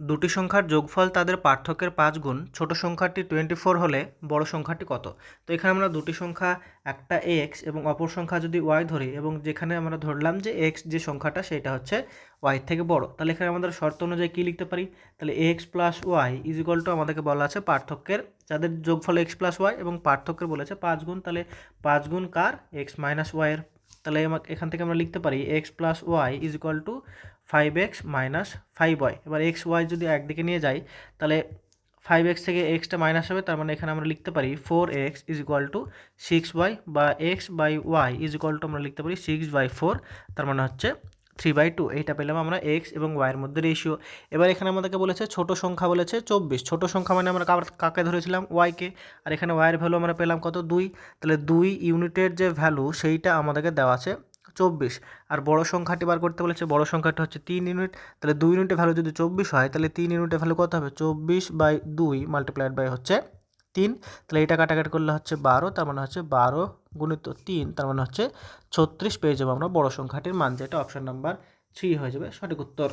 দুটি সংখ্যার যোগফল তাদের পার্থক্যের পাঁচ গুণ, ছোট সংখ্যাটি টোয়েন্টি ফোর হলে বড় সংখ্যাটি কত? তো এখানে আমরা দুটি সংখ্যা, একটা এক্স এবং অপর সংখ্যা যদি ওয়াই ধরি এবং যেখানে আমরা ধরলাম যে এক্স যে সংখ্যাটা সেটা হচ্ছে ওয়াই থেকে বড়, তাহলে এখানে আমাদের শর্ত অনুযায়ী কী লিখতে পারি? তাহলে X plus Y is two আমাদেরকে বলা আছে পার্থক্যের, যাদের যোগফল এক্স প্লাস ওয়াই এবং পার্থক্যের বলেছে পাঁচ গুণ, তাহলে পাঁচ গুণ কার? এক্স মাইনাস ওয়াইয়ের তাহলে আমাকে এখান থেকে আমরা লিখতে পারি X plus Y is equal to five X minus five Y এবার এক্স ওয়াই যদি একদিকে নিয়ে যাই, তাহলে ফাইভ এক্স থেকে এক্সটা মাইনাস হবে, তার মানে এখানে আমরা লিখতে পারি four X is equal to six Y বা X by Y is equal to আমরা লিখতে পারি সিক্স বাই ফোর তার মানে হচ্ছে থ্রি বাই টু, এইটা পেলাম আমরা এক্স এবং ওয়াইয়ের মধ্যে রেশিও এবার এখানে আমাদেরকে বলেছে ছোট সংখ্যা বলেছে চব্বিশ। ছোট সংখ্যা মানে আমরা কাকে ধরেছিলাম? ওয়াইকে। আর এখানে ওয়াইয়ের ভ্যালু আমরা পেলাম কত? দুই। তাহলে দুই ইউনিটের যে ভ্যালু সেইটা আমাদেরকে দেওয়া আছে চব্বিশ। আর বড় সংখ্যাটি বার করতে বলেছে, বড় সংখ্যাটা হচ্ছে তিন ইউনিট। তাহলে দুই ইউনিটের ভ্যালু যদি চব্বিশ হয়, তাহলে তিন ইউনিটের ভ্যালু কত হবে? চব্বিশ বাই দুই মাল্টিপ্লাইড বাই হচ্ছে তিন, তাহলে এটা কাটাকাটি করলে হচ্ছে বারো, তার মানে হচ্ছে বারো গুণিত তিন, তার মানে হচ্ছে ছত্রিশ পেয়ে যাব আমরা বড় সংখ্যাটির মান, যেটা অপশান নাম্বার থ্রি হয়ে যাবে সঠিক উত্তর।